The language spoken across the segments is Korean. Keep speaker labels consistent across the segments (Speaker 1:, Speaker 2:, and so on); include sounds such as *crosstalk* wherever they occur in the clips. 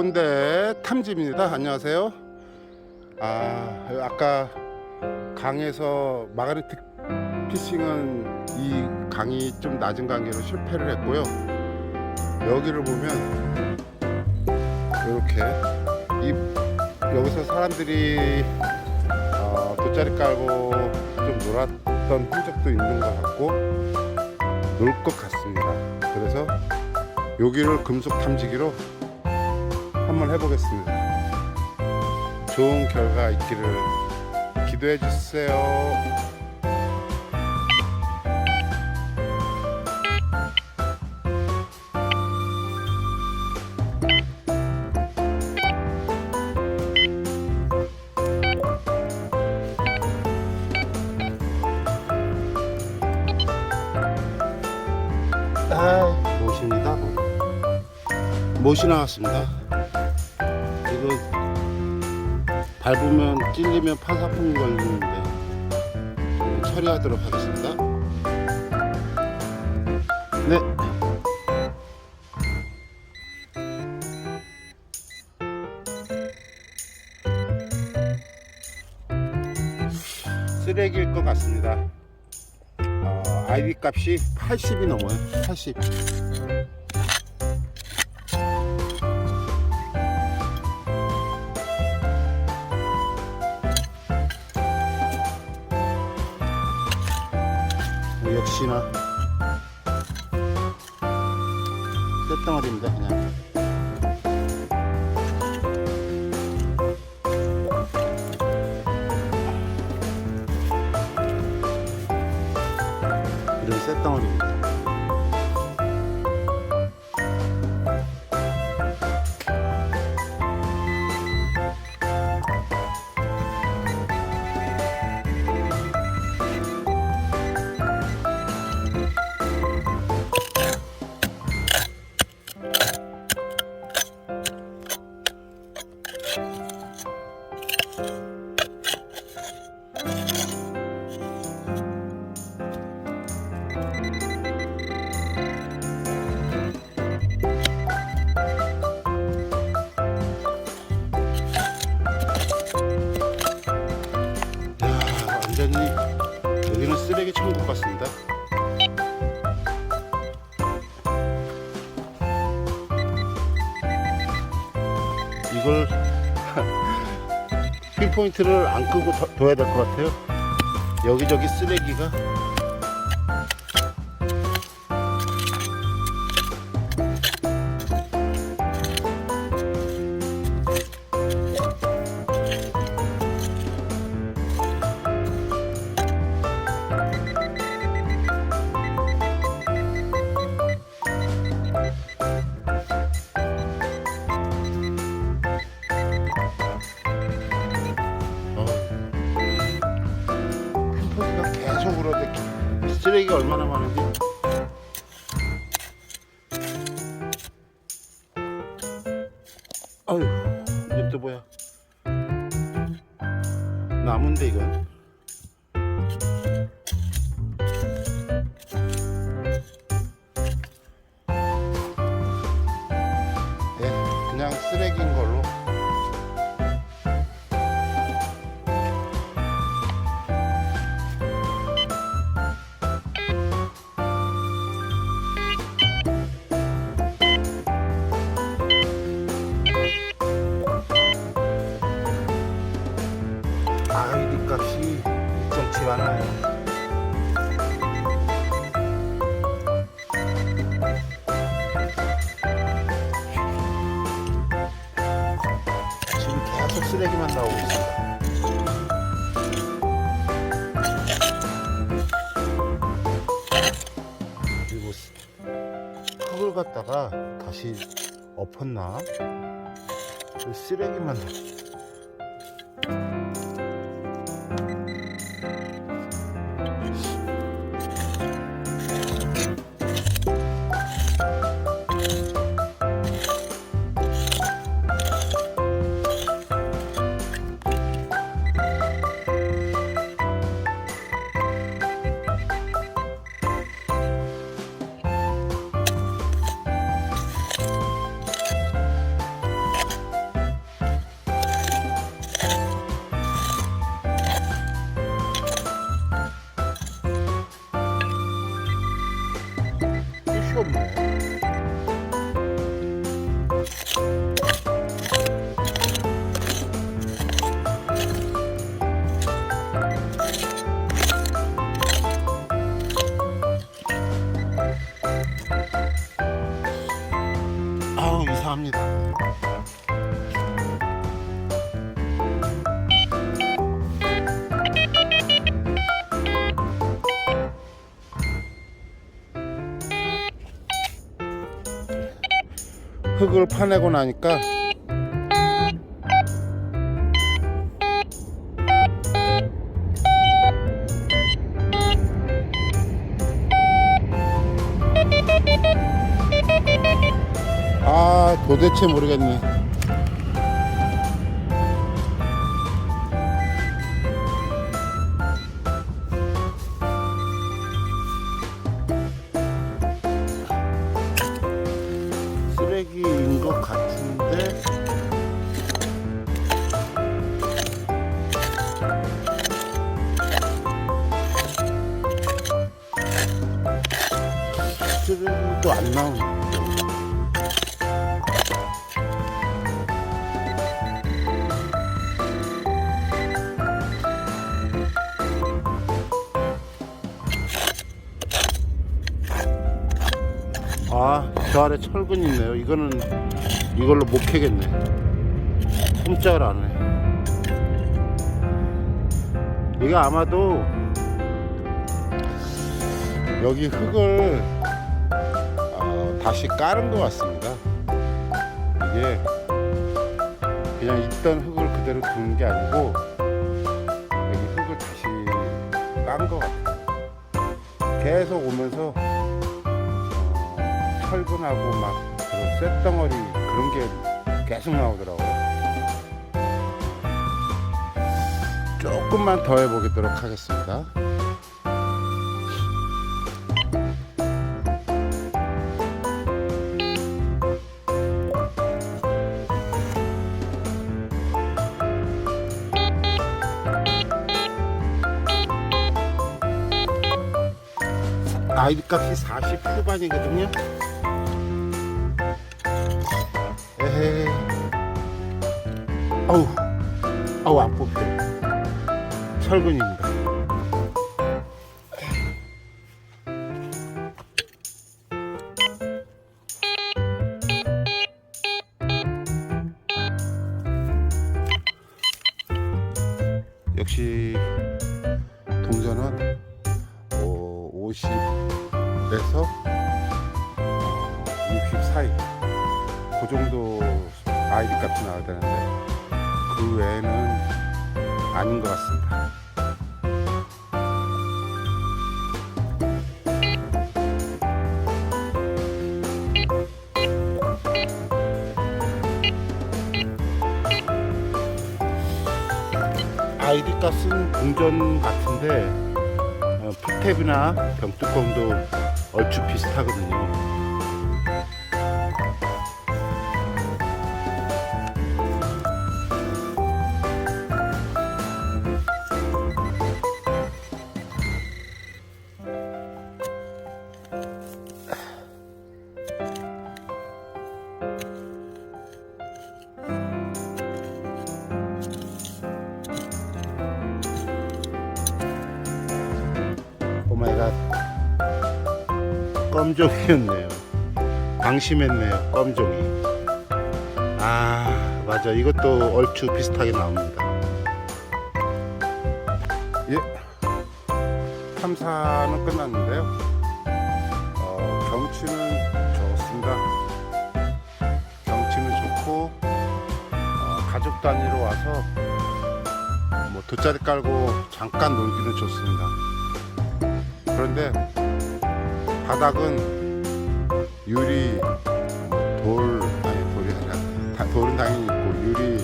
Speaker 1: 꼰대 탐지입니다. 안녕하세요. 아, 아까 강에서 마가리트 피싱은 이 강이 좀 낮은 관계로 실패를 했고요. 여기를 보면 이렇게 이 여기서 사람들이 어, 돗자리 깔고 좀 놀았던 흔적도 있는 것 같고 놀 것 같습니다. 그래서 여기를 금속 탐지기로 한번 해보겠습니다. 좋은 결과 있기를 기도해 주세요. 아, 못입니다. 못이 나왔습니다. 밟으면 찔리면 파사품이 걸리는데 음, 처리하도록 하겠습니다. 네. 쓰레기일 것 같습니다. 어, 아이디 값이 80이 넘어요. 80. 역시나 쇳덩어리입니다 그냥 야, 완전히 여기는 쓰레기 천국 같습니다. 이걸 *laughs* 핀포인트를 안 끄고 둬- 둬야 될 것 같아요. 여기저기 쓰레기가 울어대 쓰레 갖다가 다시 엎었나? 그 쓰레기만 흙을 파내고 나니까 아 도대체 모르겠네 쓰레기도 안 나오네 아, 저 아래 철근이 있네요. 이거는 이걸로 못 캐겠네. 꼼짝을 안 해. 이게 아마도 여기 흙을 어, 다시 깔은 것 같습니다. 이게 그냥 있던 흙을 그대로 두는 게 아니고 여기 흙을 다시 깐 것 같아요. 계속 오면서 철분하고 막 그런 쇳덩어리 그런 게 계속 나오더라고요. 조금만 더 해보도록 하겠습니다. 아이디 값이 40 후반이거든요. 에헤. 아우, 아우 안 뽑혀. 철근입니다. 역시 동전은 어, 50 에서 60 사이 그 정도 아이디 값이 나와야 되는데 그 외에는 아닌 것 같습니다. 아이디 값은 동전 같은데 어, 풋탭이나 병뚜껑도 얼추 비슷하거든요. 오마이갓 껌종이였네요. 방심했네요 껌종이. 아 맞아. 이것도 얼추 비슷하게 나옵니다. 예. 탐사는 끝났는데요. 어, 경치는 좋습니다. 경치는 좋고 어, 가족 단위로 와서 뭐 돗자리 깔고 잠깐 놀기는 좋습니다. 그런데 바닥은 유리 돌 아니 돌이 아니라 다- 돌은 당연히 있고 유리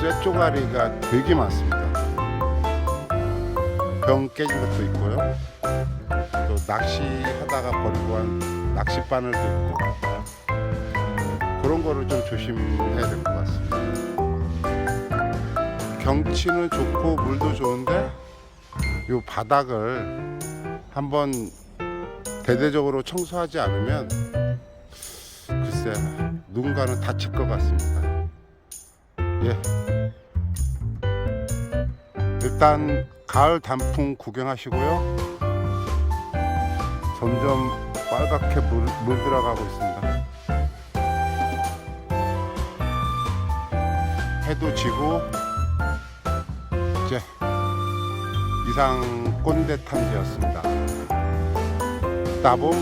Speaker 1: 쇠 쪼가리가 되게 많습니다. 병 깨진 것도 있고요. 또 낚시하다가 버리고 한 낚싯바늘도 있고 그런 거를 좀 조심해야 될 것 같습니다. 경치는 좋고 물도 좋은데 요 바닥을 한번 대대적으로 청소하지 않으면 글쎄 누군가는 다칠 것 같습니다. 예. 일단 가을 단풍 구경하시고요. 점점 빨갛게 물, 물 들어가고 있습니다. 해도 지고 이제 이상 꼰대 탐지였습니다. 打不